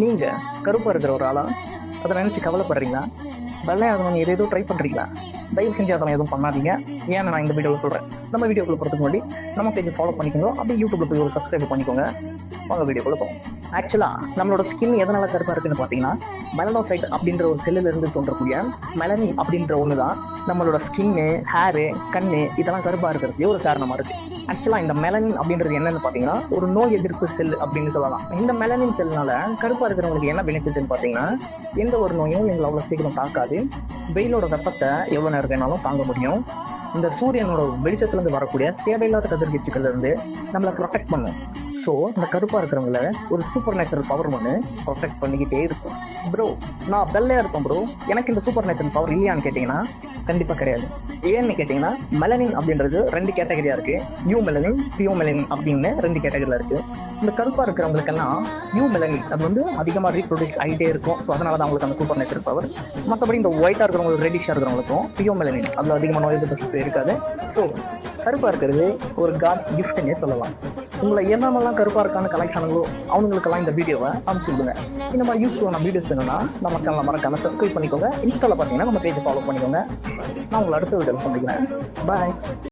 நீங்கள் கருப்பாக இருக்கிற ஒரு ஆளா? அதை நினச்சி கவலைப்படுறீங்களா? வெள்ளையாகணும் எது ஏதோ ட்ரை பண்ணுறீங்களா தயவு செஞ்சு அதெல்லாம் எதுவும் பண்ணாதீங்க. ஏன்னு நான் இந்த வீடியோவில் சொல்கிறேன் நம்ம வீடியோக்குள்ள போகிறதுக்கு முன்னாடி நம்ம பேஜை ஃபாலோ பண்ணிக்கோங்க. அப்படியே யூடியூப்ல போய் ஒரு சப்ஸ்கிரைப் பண்ணிக்கோங்க. வாங்க வீடியோக்குள்ள போகும் ஆக்சுவலாக நம்மளோட ஸ்கின் எதனால கருப்பாக இருக்குன்னு பார்த்தீங்கன்னா மெலனோசைட் அப்படின்ற ஒரு செல்லுல இருந்து தோன்றக்கூடிய மெலனி அப்படின்ற ஒன்று தான் நம்மளோட ஸ்கின்னு ஹேரு கண்ணு இதெல்லாம் கருப்பாக இருக்கிறதுக்கு ஒரு காரணமாக இருக்குது ஆக்சுவலாக இந்த மெலனின் அப்படின்றது என்னன்னு பார்த்தீங்கன்னா ஒரு நோய் எதிர்ப்பு செல் அப்படின்னு சொல்லலாம். இந்த மெலனின் செல்னால கருப்பாக இருக்கிறவங்களுக்கு என்ன பெனிஃபிட்னு பார்த்தீங்கன்னா எந்த ஒரு நோயும் எங்களை அவ்வளோ சீக்கிரம் தாக்காது. வெயிலோட வெப்பத்தை எவ்வளோ நேரம் வேணாலும் தாங்க முடியும். இந்த சூரியனோட வெளிச்சத்துலேருந்து வரக்கூடிய தேவையில்லாத கதிர்வீச்சுகள்ல இருந்து நம்மளை ப்ரொடெக்ட் பண்ணும். ஸோ இந்த கருப்பாக இருக்கிறவங்கள ஒரு சூப்பர் நேச்சுரல் பவர் ஒன்று ப்ரொடெக்ட் பண்ணிக்கிட்டே இருக்கும். ப்ரோ நான் வெள்ளையாக இருப்பேன் ப்ரோ எனக்கு இந்த சூப்பர் நேச்சர் பவர் இல்லையான்னு கேட்டிங்கன்னா கண்டிப்பாக கிடையாது. ஏன்னு கேட்டிங்கன்னா மெலனின் அப்படின்றது ரெண்டு கேட்டகரியாக இருக்குது நியூ மெலனின் பியூ மெலனின் அப்படின்னு ரெண்டு கேட்டகரியில் இருக்குது இந்த கருப்பாக இருக்கிறவங்களுக்கெல்லாம் நியூ மெலனின் அது வந்து அதிகமாக ரீப்ரொடியூஸ் ஆகிட்டே இருக்கும். ஸோ அதனால தான் அவங்களுக்கு அந்த சூப்பர் நேச்சர் பவர் மற்றபடி இந்த ஒயிட்டாக இருக்கிறவங்களுக்கு ரெடிஷாக இருக்கிறவங்களுக்கும் பியூ மெலனின் அதில் அதிகமாக நோய் எதிர்ப்பு இருக்காது. ஸோ கருப்பாக இருக்கிறது ஒரு காட் கிஃப்ட்னே சொல்லலாம். உங்களை என்னென்னலாம் கருப்பாக இருக்கான கலெக்ஷனுங்களோ அவங்களுக்கெல்லாம் இந்த வீடியோவை அனுப்பிச்சு விடுங்க. இந்த மாதிரி யூஸ்ஃபுல்லான வீடியோஸ் வேணும்னா நம்ம சேனலை மறக்காம சப்ஸ்கிரைப் பண்ணிக்கோங்க. இன்ஸ்டாவில் பார்த்தீங்கன்னா நம்ம பேஜை ஃபாலோ பண்ணிக்கோங்க. நான் உங்களை அடுத்த வீடியோவில் சந்திக்கிறேன். பாய்